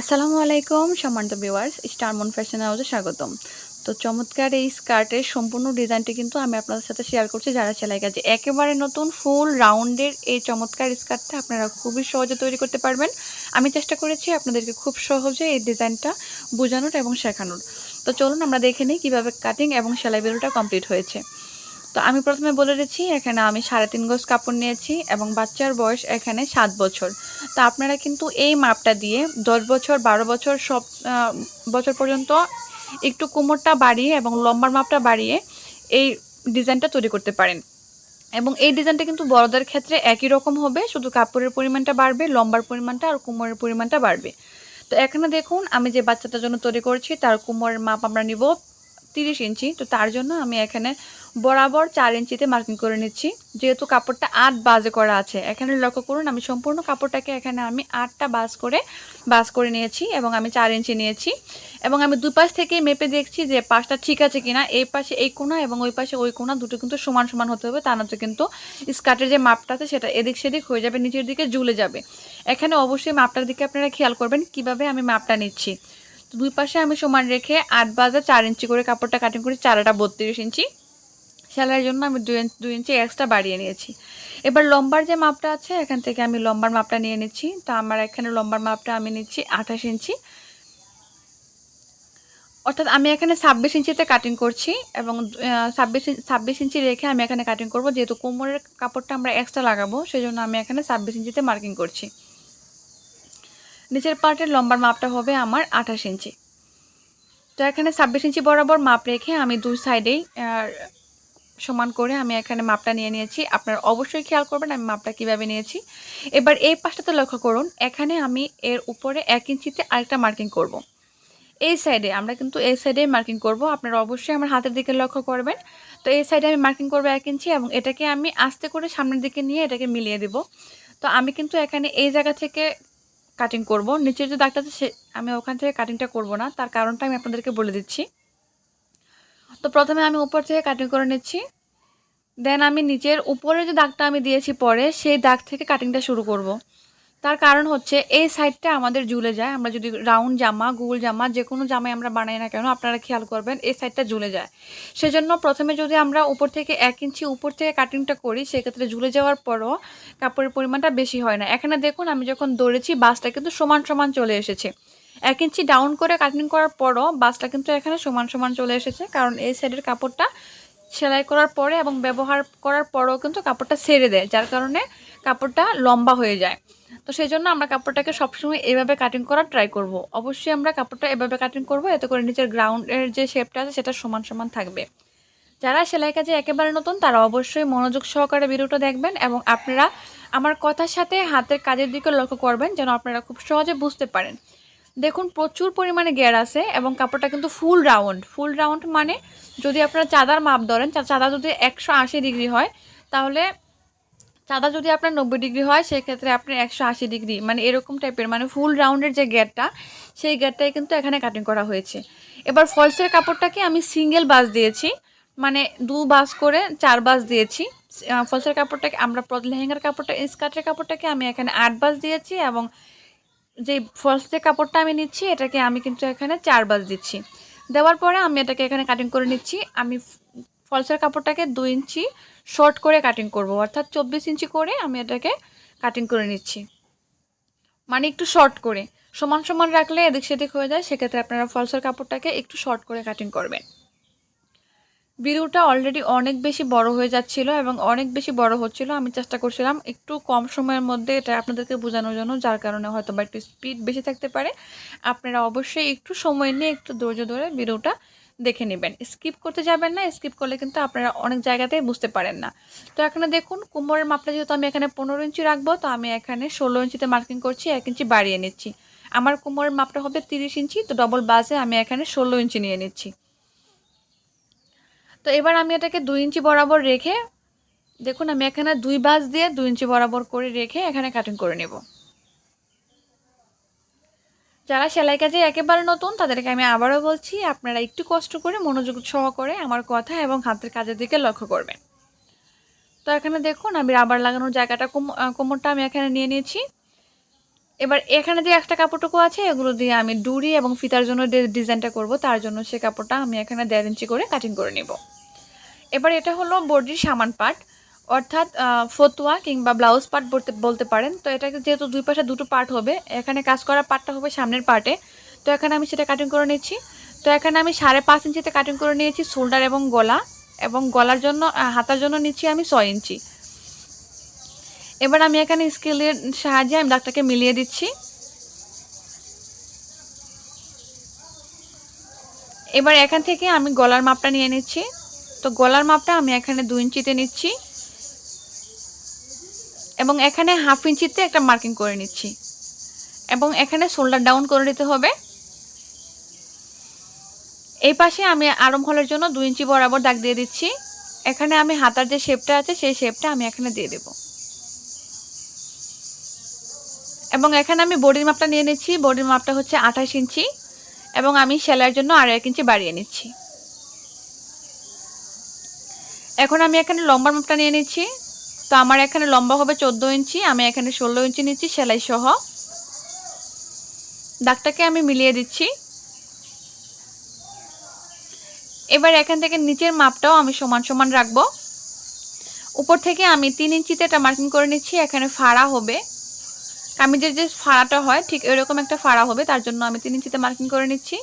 আসসালামু আলাইকুম, সম্মানিত ভিউয়ার্স স্টারমন ফ্যাশন হাউসে স্বাগতম। তো চমৎকার এই স্কার্টের সম্পূর্ণ ডিজাইনটি কিন্তু আমি আপনাদের সাথে শেয়ার করছি, যারা সেলাই কাজে একেবারে নতুন ফুল রাউন্ডের এই চমৎকার স্কার্টটা আপনারা খুবই সহজে তৈরি করতে পারবেন। আমি চেষ্টা করেছি আপনাদেরকে খুব সহজে এই ডিজাইনটা বোঝানোর এবং শেখানোর। তো চলুন আমরা দেখে নিই কীভাবে কাটিং এবং সেলাই বেরোটা কমপ্লিট হয়েছে। তো আমি প্রথমে বলে দিচ্ছি, এখানে আমি সাড়ে তিন গজ কাপড় নিয়েছি এবং বাচ্চার বয়স এখানে সাত বছর। তো আপনারা কিন্তু এই মাপটা দিয়ে দশ বছর, বারো বছর সব বছর পর্যন্ত একটু কোমরটা বাড়িয়ে এবং লম্বার মাপটা বাড়িয়ে এই ডিজাইনটা তৈরি করতে পারেন। এবং এই ডিজাইনটা কিন্তু বড়দের ক্ষেত্রে একই রকম হবে, শুধু কাপড়ের পরিমাণটা বাড়বে, লম্বার পরিমাণটা আর কোমরের পরিমাণটা বাড়বে। তো এখানে দেখুন, আমি যে বাচ্চাটার জন্য তৈরি করছি, তার কোমরের মাপ আমরা নিব তিরিশ ইঞ্চি, তো তার জন্য আমি এখানে বরাবর চার ইঞ্চিতে মার্কিং করে নিচ্ছি। যেহেতু কাপড়টা আট বাজে করা আছে, এখানে লক্ষ্য করুন আমি সম্পূর্ণ কাপড়টাকে এখানে আমি আটটা বাজ করে বাজ করে নিয়েছি এবং আমি চার ইঞ্চি নিয়েছি। এবং আমি দুই পাশ থেকে মেপে দেখছি যে পাশটা ঠিক আছে কিনা, এই পাশে এই কোনা এবং ওই পাশে ওই কোনা দুটো কিন্তু সমান সমান হতে হবে, তা নয়তো কিন্তু স্কার্টের যে মাপটা আছে সেটা এদিক সেদিক হয়ে যাবে, নিচের দিকে ঝুলে যাবে। এখানে অবশ্যই মাপটার দিকে আপনারা খেয়াল করবেন কীভাবে আমি মাপটা নিচ্ছি। দুই পাশে আমি সমান রেখে আট বাজে চার ইঞ্চি করে কাপড়টা কাটিং করে চারাটা বত্রিশ ইঞ্চি। সেলাইয়ের জন্য আমি দুই ইঞ্চি দুই ইঞ্চি এক্সট্রা বাড়িয়ে নিয়েছি। এবার লম্বার যে মাপটা আছে, এখান থেকে আমি লম্বার মাপটা নিয়ে নিচ্ছি। তো আমার এখানে লম্বার মাপটা আমি নিচ্ছি আঠাশ ইঞ্চি। অর্থাৎ আমি এখানে ছাব্বিশ ইঞ্চিতে কাটিং করছি এবং ছাব্বিশ ছাব্বিশ ইঞ্চি রেখে আমি এখানে কাটিং করব। যেহেতু কোমরের কাপড়টা আমরা এক্সট্রা লাগাবো সেই জন্য আমি এখানে ছাব্বিশ ইঞ্চিতে মার্কিং করছি। নিচের পার্টের লম্বার মাপটা হবে আমার আঠাশ ইঞ্চি। তো এখানে ছাব্বিশ ইঞ্চি বরাবর মাপ রেখে আমি দুই সাইডেই সমান করে আমি এখানে মাপটা নিয়ে নিয়েছি। আপনারা অবশ্যই খেয়াল করবেন আমি মাপটা কীভাবে নিয়েছি। এবার এই পাশটাতে লক্ষ্য করুন, এখানে আমি এর উপরে এক ইঞ্চিতে আরেকটা মার্কিং করব। এই সাইডে আমরা কিন্তু এই সাইডে মার্কিং করব, আপনারা অবশ্যই আমার হাতের দিকে লক্ষ্য করবেন। তো এই সাইডে আমি মার্কিং করব এক ইঞ্চি এবং এটাকে আমি আস্তে করে সামনের দিকে নিয়ে এটাকে মিলিয়ে দেব। তো আমি কিন্তু এখানে এই জায়গা থেকে কাটিং করব, নিচের যে দাগটা সে আমি ওখান থেকে কাটিংটা করব না, তার কারণটা আমি আপনাদেরকে বলে দিচ্ছি। তো প্রথমে আমি উপর থেকে কাটিং করে নিচ্ছি। দেন আমি নিচের উপরে যে দাগটা আমি দিয়েছি পরে, সেই দাগ থেকে কাটিংটা শুরু করব। তার কারণ হচ্ছে, এই সাইডটা আমাদের জুলে যায়। আমরা যদি রাউন্ড জামা, গুল জামা যে কোনো জামাই আমরা বানাই না কেন, আপনারা খেয়াল করবেন, এই সাইডটা জুলে যায়। সেজন্য প্রথমে যদি আমরা উপর থেকে এক ইঞ্চি উপর থেকে কাটিংটা করি, সেক্ষেত্রে ঝুলে যাওয়ার পরও কাপড়ের পরিমাণটা বেশি হয় না। এখানে দেখুন, আমি যখন দৌড়েছি, বাসটা কিন্তু সমান সমান চলে এসেছে। এক ইঞ্চি ডাউন করে কাটিং করার পরও বাসটা কিন্তু এখানে সমান সমান চলে এসেছে। কারণ এই সাইডের কাপড়টা সেলাই করার পরে এবং ব্যবহার করার পরেও কিন্তু কাপড়টা ছেড়ে দেয়, যার কারণে কাপড়টা লম্বা হয়ে যায়। তো সেই জন্য আমরা কাপড়টাকে সবসময় এভাবে কাটিং করার ট্রাই করব। অবশ্যই আমরা কাপড়টা এভাবে কাটিং করব, এতে করে নিচের গ্রাউন্ডের যে শেপটা আছে সেটা সমান সমান থাকবে। যারা সেলাই কাজে একেবারে নতুন, তারা অবশ্যই মনোযোগ সহকারে ভিডিওটা দেখবেন এবং আপনারা আমার কথার সাথে হাতের কাজের দিকে লক্ষ্য করবেন, যেন আপনারা খুব সহজে বুঝতে পারেন। দেখুন, প্রচুর পরিমাণে গ্যার আছে এবং কাপড়টা কিন্তু ফুল রাউন্ড ফুল রাউন্ড মানে যদি আপনারা চাঁদার মাপ ধরেন চাঁদা যদি একশো আশি ডিগ্রি হয়, তাহলে চাঁদা যদি আপনার নব্বই ডিগ্রি হয়, সেক্ষেত্রে আপনার একশো আশি ডিগ্রি মানে এরকম টাইপের মানে ফুল রাউন্ডের যে গ্যারটা সেই গ্যারটাই কিন্তু এখানে কাটিং করা হয়েছে। এবার ফলসের কাপড়টাকে আমি সিঙ্গেল বাস দিয়েছি মানে দু বাস করে চার বাস দিয়েছি। ফলসের কাপড়টাকে, আমরা লেহেঙ্গার কাপড়টা স্কার্টের কাপড়টাকে আমি এখানে আট বাস দিয়েছি এবং যে ফলস যে কাপড়টা আমি নিচ্ছি, এটাকে আমি কিন্তু এখানে চার বাজ দিচ্ছি। দেওয়ার পরে আমি এটাকে এখানে কাটিং করে নিচ্ছি। আমি ফলসের কাপড়টাকে দুই ইঞ্চি শর্ট করে কাটিং করব, অর্থাৎ চব্বিশ ইঞ্চি করে আমি এটাকে কাটিং করে নিচ্ছি। মানে একটু শর্ট করে। সমান সমান রাখলে এদিক সেদিক হয়ে যায়, সেক্ষেত্রে আপনারা ফলসের কাপড়টাকে একটু শর্ট করে কাটিং করবেন। ভিডিওটা অলরেডি অনেক বেশি বড় হয়ে যাচ্ছিল এবং অনেক বেশি বড় হচ্ছিল। আমি চেষ্টা করছিলাম একটু কম সময়ের মধ্যে এটা আপনাদেরকে বোঝানোর জন্য, যার কারণে হয়তো বা একটু স্পিড বেশি থাকতে পারে। আপনারা অবশ্যই একটু সময় নিয়ে একটু ধৈর্য ধরে ভিডিওটা দেখে নেবেন। স্কিপ করতে যাবেন না স্কিপ করলে কিন্তু আপনারা অনেক জায়গাতেই বুঝতে পারেন না। তো এখানে দেখুন, কোমরের মাপটা যেহেতু আমি এখানে পনেরো ইঞ্চি রাখব, তো আমি এখানে ষোলো ইঞ্চিতে মার্কিং করছি, এক ইঞ্চি বাড়িয়ে নিচ্ছি। আমার কোমরের মাপটা হবে তিরিশ ইঞ্চি, তো ডবল বাসে আমি এখানে ষোলো ইঞ্চি নিয়ে নিচ্ছি। তো এবার আমি এটাকে দুই ইঞ্চি বরাবর রেখে, দেখুন আমি এখানে দুই বাস দিয়ে দুই ইঞ্চি বরাবর করে রেখে এখানে কাটিং করে নেব। যারা সেলাই কাজে একেবারে নতুন, তাদেরকে আমি আবারও বলছি, আপনারা একটু কষ্ট করে মনোযোগ সহ করে আমার কথা এবং হাতের কাজের দিকে লক্ষ্য করবেন। তো এখানে দেখুন আমি রাবার লাগানোর জায়গাটা, কোম- কোমরটা আমি এখানে নিয়ে নিয়েছি। এবার এখানে যে একটা কাপড়টুকু আছে, এগুলো দিয়ে আমি ডুরি এবং ফিতার জন্য ডিজাইনটা করব, তার জন্য সে কাপড়টা আমি এখানে দেড় ইঞ্চি করে কাটিং করে নেব। এবার এটা হলো বডির সামান পার্ট অর্থাৎ ফতুয়া কিংবা ব্লাউজ পার্ট বলতে বলতে পারেন। তো এটাকে যেহেতু দুই পাশে দুটো পার্ট হবে, এখানে কাজ করা পার্টটা হবে সামনের পার্টে তো এখানে আমি সেটা কাটিং করে নিচ্ছি। তো এখানে আমি সাড়ে পাঁচ ইঞ্চিতে কাটিং করে নিয়েছি শোল্ডার এবং গলা। এবং গলার জন্য হাতার জন্য নিচ্ছি আমি ছয় ইঞ্চি। এবার আমি এখানে স্কেলের সাহায্যে আমি দাগটাকে মিলিয়ে দিচ্ছি। এবার এখান থেকে আমি গলার মাপটা নিয়ে নিচ্ছি। তো গলার মাপটা আমি এখানে দু ইঞ্চিতে নিচ্ছি। এবং এখানে হাফ ইঞ্চিতে একটা মার্কিং করে নিচ্ছি। এবং এখানে শোল্ডার ডাউন করে নিতে হবে। এই পাশে আমি আরম হলের জন্য দু ইঞ্চি বরাবর দাগ দিয়ে দিচ্ছি। এখানে আমি হাতার যে শেপটা আছে, সেই শেপটা আমি এখানে দিয়ে দেবো। এবং এখানে আমি বডির মাপটা নিয়ে নিচ্ছি। বডির মাপটা হচ্ছে আঠাশ ইঞ্চি এবং আমি সেলাইয়ের জন্য আরও এক ইঞ্চি বাড়িয়ে নিচ্ছি। এখন আমি এখানে লম্বার মাপটা নিয়ে নিচ্ছি। তো আমার এখানে লম্বা হবে চোদ্দ ইঞ্চি, আমি এখানে ষোলো ইঞ্চি নিচ্ছি সেলাই সহ। দাগটাকে আমি মিলিয়ে দিচ্ছি। এবার এখান থেকে নিচের মাপটাও আমি সমান সমান রাখব। উপর থেকে আমি তিন ইঞ্চিতে এটা মার্কিং করে নিচ্ছি, এখানে ফাড়া হবে। কামিজের যে ফাড়াটা হয়, ঠিক এরকম একটা ফাড়া হবে, তার জন্য আমি তিন ইঞ্চিতে মার্কিং করে নিচ্ছি।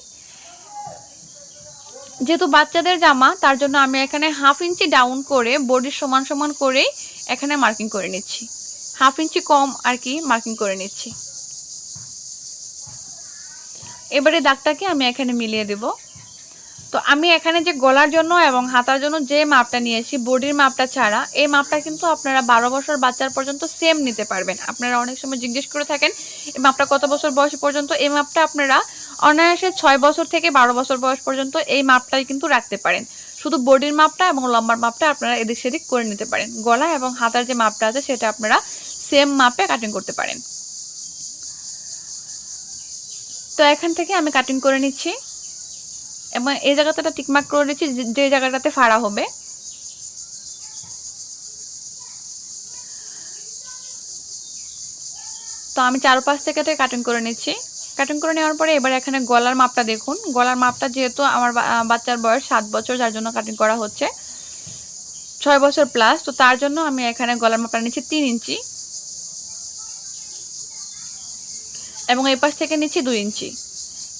যেহেতু বাচ্চাদের জামা, তার জন্য আমি এখানে হাফ ইঞ্চি ডাউন করে বডির সমান সমান করেই এখানে মার্কিং করে নিচ্ছি। হাফ ইঞ্চি কম আর কি মার্কিং করে নিচ্ছি। এবারে দাগটাকে আমি এখানে মিলিয়ে দেব। তো আমি এখানে যে গলার জন্য এবং হাতার জন্য যে মাপটা নিয়েছি, বডির মাপটা ছাড়া, এই মাপটা কিন্তু আপনারা বারো বছর বাচ্চার পর্যন্ত সেম নিতে পারবেন। আপনারা অনেক সময় জিজ্ঞেস করে থাকেন, এই মাপটা কত বছর বয়স পর্যন্ত? এই মাপটা আপনারা অনায়াসে ছয় বছর থেকে বারো বছর বয়স পর্যন্ত এই মাপটাই কিন্তু রাখতে পারেন। শুধু বডির মাপটা এবং লম্বার মাপটা আপনারা এদিক সেদিক করে নিতে পারেন। গলা এবং হাতার যে মাপটা আছে, সেটা আপনারা সেম মাপে কাটিং করতে পারেন। তো এখান থেকে আমি কাটিং করে নিচ্ছি। এবং এই জায়গাটা টিকমার্ক করে দিচ্ছি, যে- জায়গাটাতে ফাড়া হবে। তো আমি চারপাশ থেকে কাটিং করে নিচ্ছি। কাটিং করে নেওয়ার পরে এবার এখানে গলার মাপটা দেখুন। গলার মাপটা যেহেতু আমার বাচ্চার বয়স, সাত বছর, যার জন্য কাটিং করা হচ্ছে। ছয় বছর প্লাস তো তার জন্য আমি এখানে গলার মাপটা নিচ্ছি তিন ইঞ্চি। এবং এই পাশ থেকে নিচ্ছি দুই ইঞ্চি।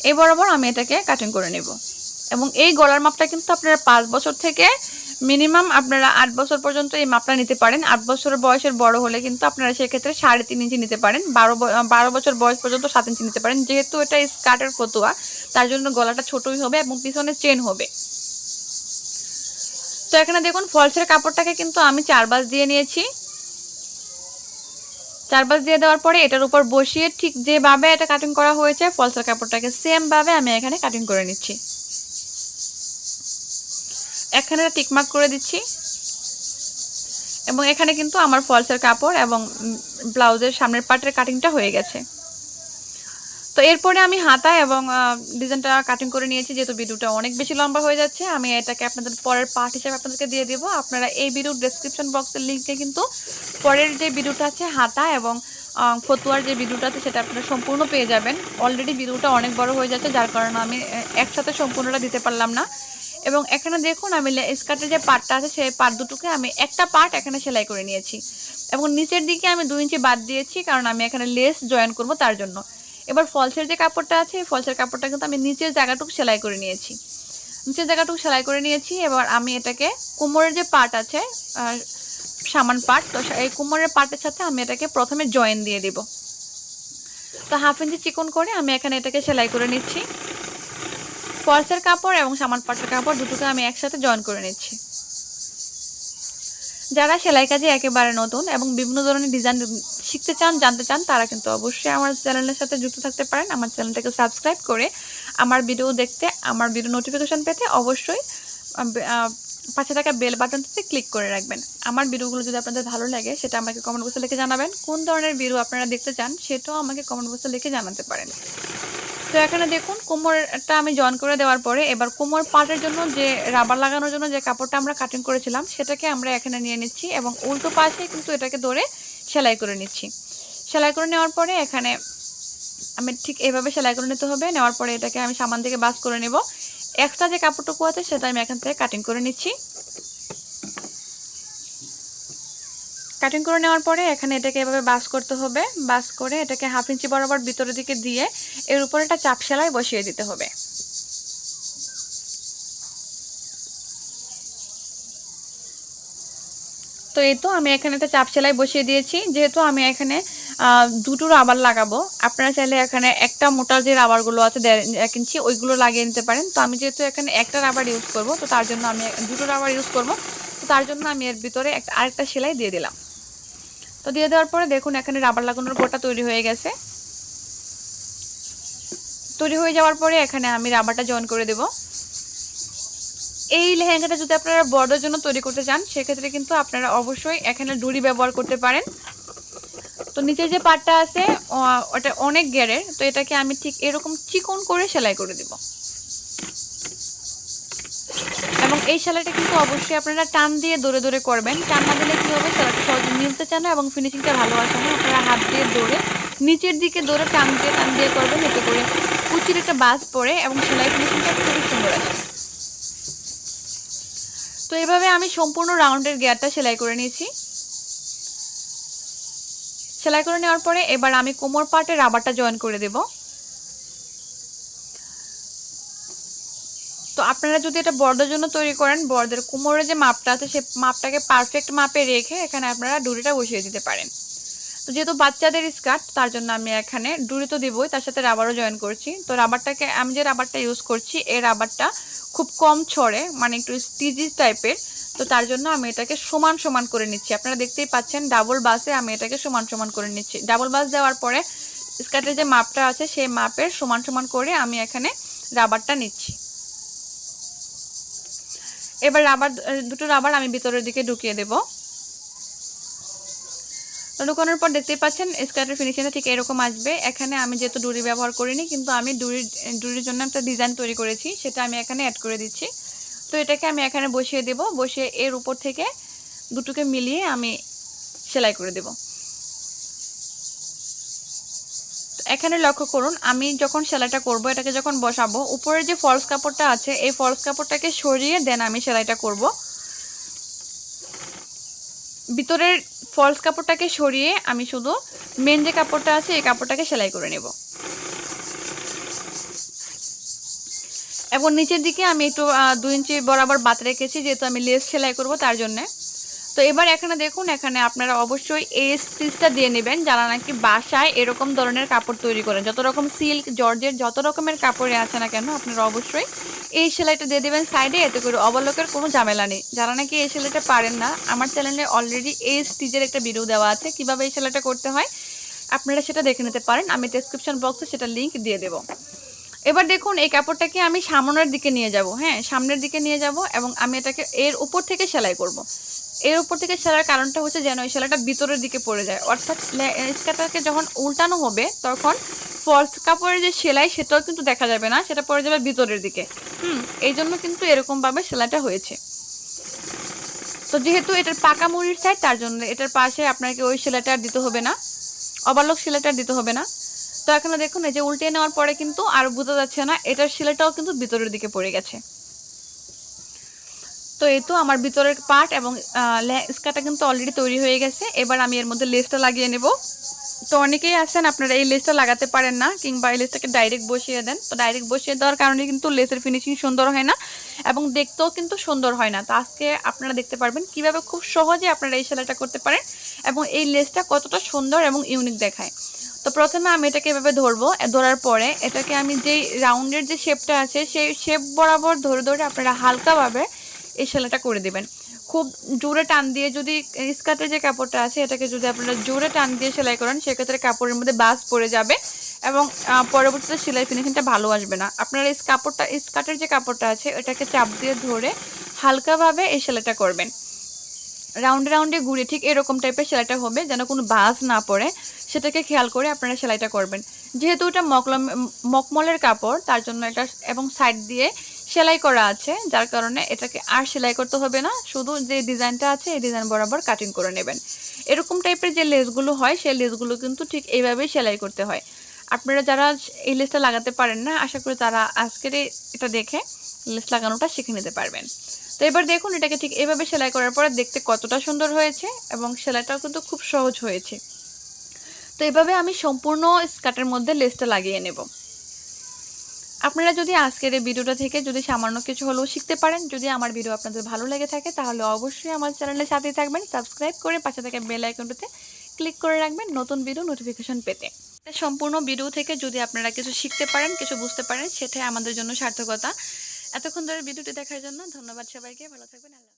এই বরাবর আমি এটাকে কাটিং করে নেব। এবং এই গলার মাপটা কিন্তু আপনারা পাঁচ বছর থেকে মিনিমাম আপনারা আট বছর পর্যন্ত এই মাপটা নিতে পারেন। আট বছর বয়সের বড় হলে কিন্তু আপনারা সেক্ষেত্রে সাড়ে তিন ইঞ্চি নিতে পারেন। বারো বারো বছর বয়স পর্যন্ত সাত ইঞ্চি নিতে পারেন। যেহেতু এটা স্কার্টের ফতুয়া তার জন্য গলাটা ছোটই হবে এবং পিছনে চেন হবে। তো এখানে দেখুন, ফলসের কাপড়টাকে কিন্তু আমি চার বাস দিয়ে নিয়েছি। চারপাশ দিয়ে দেওয়ার পরে এটার উপর বসিয়ে ঠিক যেভাবে এটা কাটিং করা হয়েছে, ফলসের কাপড়টাকে সেমভাবে আমি এখানে কাটিং করে নিচ্ছি। এখানে টিকমার্ক করে দিচ্ছি। এবং এখানে কিন্তু আমার ফলসের কাপড় এবং ব্লাউজের সামনের পার্টের কাটিংটা হয়ে গেছে। তো এরপরে আমি হাতা এবং ডিজাইনটা কাটিং করে নিয়েছি, যেহেতু ভিডিওটা অনেক বেশি লম্বা হয়ে যাচ্ছে, আমি এটাকে আপনাদের পরের পার্ট হিসেবে আপনাদেরকে দিয়ে দেবো। আপনারা এই ভিডিওর ডেসক্রিপশন বক্সের লিঙ্কে কিন্তু পরের যে ভিডিওটা আছে, হাতা এবং ফতুয়ার যে ভিডিওটা আছে, সেটা আপনারা সম্পূর্ণ পেয়ে যাবেন। অলরেডি ভিডিওটা অনেক বড় হয়ে যাচ্ছে, যার কারণে আমি একসাথে সম্পূর্ণটা দিতে পারলাম না। এবং এখানে দেখুন আমি স্কার্টের যে পার্টটা আছে, সেই পার্ট দুটোকে আমি একটা পার্ট এখানে সেলাই করে নিয়েছি। এবং নিচের দিকে আমি দুই ইঞ্চি বাদ দিয়েছি, কারণ আমি এখানে লেস জয়েন করব তার জন্য। এবার ফলসের যে কাপড়টা আছে ফলসের কাপড়টা কিন্তু আমি নিচের জায়গাটুকু সেলাই করে নিয়েছি। নিচের জায়গাটুকু সেলাই করে নিয়েছি, এবার আমি এটাকে কোমরের যে পার্ট আছে সামান পার্ট, তো এই কোমরের পার্টের সাথে আমি এটাকে প্রথমে জয়েন দিয়ে দিব। তো হাফ ইঞ্চি চিকন করে আমি এখানে এটাকে সেলাই করে নিচ্ছি। ফলসের কাপড় এবং সামান পাটের কাপড় দুটোকে আমি একসাথে জয়েন করে নিচ্ছি। যারা সেলাই কাজে একেবারে নতুন এবং বিভিন্ন ধরনের ডিজাইন শিখতে চান, জানতে চান, তারা কিন্তু অবশ্যই আমার চ্যানেলের সাথে যুক্ত থাকতে পারেন। আমার চ্যানেলটাকে সাবস্ক্রাইব করে আমার ভিডিও দেখতে, আমার ভিডিও নোটিফিকেশন পেতে অবশ্যই পাশে থাকা বেল বাটনটিতে ক্লিক করে রাখবেন। আমার ভিডিওগুলো যদি আপনাদের ভালো লাগে, সেটা আমাকে কমেন্ট বক্সে লিখে জানাবেন। কোন ধরনের ভিডিও আপনারা দেখতে চান, সেটাও আমাকে কমেন্ট বক্সে লিখে জানাতে পারেন। তো এখানে দেখুন, কোমরটা আমি জয়েন করে দেওয়ার পরে এবার কোমর পাটের জন্য যে রাবার লাগানোর জন্য যে কাপড়টা আমরা কাটিং করেছিলাম, সেটাকে আমরা এখানে নিয়ে নিচ্ছি এবং উল্টো পাশে কিন্তু এটাকে ধরে সেলাই করে নিচ্ছি। সেলাই করে নেওয়ার পরে এখানে আমি ঠিক এইভাবে সেলাই করে নিতে হবে, নেওয়ার পরে এটাকে আমি সামান থেকে বাস করে নেব। এক্সট্রা যে কাপড়টুকু আছে, সেটা আমি এখান থেকে কাটিং করে নিচ্ছি। কাটিং করে নেওয়ার পরে এখানে এটাকে এভাবে বাস করতে হবে। বাস করে এটাকে হাফ ইঞ্চি বরাবর ভিতরের দিকে দিয়ে এর উপরে একটা চাপ সেলাই বসিয়ে দিতে হবে। তো এই তো আমি এখানে একটা চাপ সেলাই বসিয়ে দিয়েছি। যেহেতু আমি এখানে দুটো রাবার লাগাবো, আপনারা চাইলে এখানে একটা মোটার যে রাবারগুলো আছে এক ইঞ্চি ওইগুলো লাগিয়ে নিতে পারেন। তো আমি যেহেতু এখানে একটা রাবার ইউজ করব, তো তার জন্য আমি দুটো রাবার ইউজ করব। তো তার জন্য আমি এর ভিতরে একটা, আরেকটা সেলাই দিয়ে দিলাম। তো দিয়ে দেওয়ার পরে দেখুন এখানে রাবার লাগানোর গোটা তৈরি হয়ে গেছে। তৈরি হয়ে যাওয়ার পরে এখানে আমি রাবারটা জয়েন করে দেব। এই লেহেঙ্গাটা যদি আপনারা বড়দের জন্য তৈরি করতে চান, সেক্ষেত্রে কিন্তু আপনারা অবশ্যই এখানে ডুরি ব্যবহার করতে পারেন। তো নিচে যে পাটটা আছে ওটা অনেক গেরের, তো এটাকে আমি ঠিক এরকম চিকন করে সেলাই করে দেব এবং এই সেলাইটা কিন্তু অবশ্যই আপনারা টান দিয়ে দৌড়ে দৌড়ে করবেন। টান না দিলে কী হবে? সেলাইটা সহজে মিলতে চায় না এবং ফিনিশিংটা ভালো আসে না। আপনারা হাত দিয়ে দৌড়ে নিচের দিকে দৌড়ে টান দিয়ে টান দিয়ে করবেন। এতে করে কুচির একটা বাস পড়ে এবং সেলাই ফিনিশিংটা খুবই সুন্দর আসে। তো এভাবে আমি সম্পূর্ণ রাউন্ডের গিয়ারটা সেলাই করে নিয়েছি। সেলাই করে নেওয়ার পরে এবার আমি কোমর পার্টে রাবারটা জয়েন করে দেব। তো আপনারা যদি এটা বড়দের জন্য তৈরি করেন, বড়দের কোমরের যে মাপটা আছে, সে মাপটাকে পারফেক্ট মাপে রেখে এখানে আপনারা ডুরিটা বসিয়ে দিতে পারেন। তো যেহেতু বাচ্চাদের স্কার্ট, তার জন্য আমি এখানে ডুরি তো দিবই, তার সাথে রাবারও জয়েন করছি। তো রাবারটাকে আমি যে রাবারটা ইউজ করছি এই রাবারটা খুব কম ছড়ে মানে একটু স্টিজিস টাইপের তো তার জন্য আমি এটাকে সমান সমান করে নিচ্ছি। আপনারা দেখতেই পাচ্ছেন ডাবল বাসে আমি এটাকে সমান সমান করে নিচ্ছি। ডাবল বাস দেওয়ার পরে স্কার্টের যে মাপটা আছে, সেই মাপের সমান সমান করে আমি এখানে রাবারটা নিচ্ছি। এবার রাবার দুটো রাবার আমি ভিতরের দিকে ঢুকিয়ে দেব। ঢুকানোর পর দেখতেই পাচ্ছেন স্কার্টের ফিনিশিংটা ঠিক এরকম আসবে। এখানে আমি যেহেতু ডুরি ব্যবহার করিনি, কিন্তু আমি ডুরি ডুরির জন্য একটা ডিজাইন তৈরি করেছি, সেটা আমি এখানে অ্যাড করে দিচ্ছি। তো এটাকে আমি এখানে বসিয়ে দেব, বসিয়ে এর উপর থেকে দুটোকে মিলিয়ে আমি সেলাই করে দেব তো এখানে লক্ষ্য করুন, আমি যখন সেলাইটা করব, এটাকে যখন বসাবো, উপরের যে ফলস কাপড়টা আছে, এই ফলস কাপড়টাকে সরিয়ে দেন আমি সেলাইটা করব। ভিতরের ফলস কাপড়টাকে সরিয়ে আমি শুধু মেন যে কাপড়টা আছে, এই কাপড়টাকে সেলাই করে নেব। এবং নিচের দিকে আমি একটু দু ইঞ্চি বরাবর বাত রেখেছি, যেহেতু আমি লেস সেলাই করব তার জন্যে। তো এবার এখানে দেখুন, এখানে আপনারা অবশ্যই এই স্টিচটা দিয়ে নেবেন যারা নাকি বাসায় এরকম ধরনের কাপড় তৈরি করেন। যত রকম সিল্ক জর্জের যত রকমের কাপড়ে আছে না কেন, আপনারা অবশ্যই এই সেলাইটা দিয়ে দেবেন সাইডে। এতে করে অবলোকের কোনো ঝামেলা নেই। যারা নাকি এই সেলাইটা পারেন না, আমার চ্যানেলে অলরেডি এই স্টিচের একটা ভিডিও দেওয়া আছে, কীভাবে এই সেলাইটা করতে হয়, আপনারা সেটা দেখে নিতে পারেন। আমি ডেসক্রিপশন বক্সে সেটা লিঙ্ক দিয়ে দেবো। এবার দেখুন, এই কাপড়টাকে আমি সামনের দিকে নিয়ে যাব হ্যাঁ? সামনের দিকে নিয়ে যাব এবং আমি এটাকে এর উপর থেকে সেলাই করব। এর উপর থেকে সেলাইয়ের কারণটা হচ্ছে যেন এই সেলাইটা ভিতরের দিকে পড়ে যায়। অর্থাৎ স্কার্টটাকে যখন উল্টানো হবে, তখন ফলস কাপড়ের যে সেলাই, সেটাও কিন্তু দেখা যাবে না, সেটা পড়ে যাবে ভিতরের দিকে। হুম, এই জন্য কিন্তু এরকমভাবে সেলাইটা হয়েছে। তো যেহেতু এটার পাকা মুড়ির সাইড তার জন্য এটার পাশে আপনাকে ওই সেলাইটা আর দিতে হবে না। অবালক সেলাইটা দিতে হবে না। তো এখানে দেখুন, এই যে উল্টে নেওয়ার পরে কিন্তু আর বোঝা যাচ্ছে না, এটার সেলাইটাও কিন্তু ভিতরের দিকে পড়ে গেছে। তো এই তো আমার ভিতরের পার্ট এবং স্কার্টটা কিন্তু অলরেডি তৈরি হয়ে গেছে। এবার আমি এর মধ্যে লেসটা লাগিয়ে নেব। তো অনেকেই আছেন, আপনারা এই লেসটা লাগাতে পারেন না, কিংবা এই লেসটাকে ডাইরেক্ট বসিয়ে দেন। তো ডাইরেক্ট বসিয়ে দেওয়ার কারণে কিন্তু লেসের ফিনিশিং সুন্দর হয় না এবং দেখতেও কিন্তু সুন্দর হয় না। তো আজকে আপনারা দেখতে পারবেন কীভাবে খুব সহজে আপনারা এই সেলাইটা করতে পারেন এবং এই লেসটা কতটা সুন্দর এবং ইউনিক দেখায়। তো প্রথমে আমি এটাকে এভাবে ধরবো ধরার পরে এটাকে আমি যেই রাউন্ডের যে শেপটা আছে, সেই শেপ বরাবর ধরে ধরে আপনারা হালকাভাবে এই সেলাইটা করে দেবেন। খুব জোরে টান দিয়ে যদি স্কার্টের যে কাপড়টা আছে, এটাকে যদি আপনারা জোরে টান দিয়ে সেলাই করেন, সেক্ষেত্রে কাপড়ের মধ্যে বাস পড়ে যাবে এবং পরবর্তীতে সেলাই ফিনিশিংটা ভালো আসবে না। আপনারা এই কাপড়টা স্কার্টের যে কাপড়টা আছে, এটাকে চাপ দিয়ে ধরে হালকাভাবে এই সেলাইটা করবেন। রাউন্ডে রাউন্ডে ঘুরে ঠিক এরকম টাইপের সেলাইটা হবে, যেন কোনো বাজ না পড়ে। সেটাকে খেয়াল করে আপনারা সেলাইটা করবেন। যেহেতু এটা মকলম, মকমলের কাপড়, তার জন্য এটা এবং সাইড দিয়ে সেলাই করা আছে, যার কারণে এটাকে আর সেলাই করতে হবে না, শুধু যে ডিজাইনটা আছে এই ডিজাইন বরাবর কাটিং করে নেবেন। এরকম টাইপের যে লেসগুলো হয়, সেই লেসগুলো কিন্তু ঠিক এইভাবেই সেলাই করতে হয়। আপনারা যারা এই লেসটা লাগাতে পারেন না, আশা করি তারা আজকের এটা দেখে লেস লাগানোটা শিখে নিতে পারবেন। তো এবার দেখুন, এটাকে ঠিক এভাবে সেলাই করার পরে দেখতে কতটা সুন্দর হয়েছে এবং সেলাইটাও কিন্তু খুব সহজ হয়েছে। তো এভাবে আমি সম্পূর্ণ স্কার্টের মধ্যে লেসটা লাগিয়ে নেব। আপনারা যদি আজকের এই ভিডিওটা থেকে যদি সামান্য কিছু হলেও শিখতে পারেন, যদি আমার ভিডিও আপনাদের ভালো লেগে থাকে, তাহলে অবশ্যই আমার চ্যানেলে সাথেই থাকবেন। সাবস্ক্রাইব করে পাশে থেকে বেল আইকনটাতে ক্লিক করে রাখবেন নতুন ভিডিও নোটিফিকেশন পেতে। সম্পূর্ণ ভিডিও থেকে যদি আপনারা কিছু শিখতে পারেন, কিছু বুঝতে পারেন, সেটাই আমাদের জন্য সার্থকতা। এতক্ষণ ধরে ভিডিওটি দেখার জন্য ধন্যবাদ সবাইকে। ভালো থাকবেন, আল্লাহ।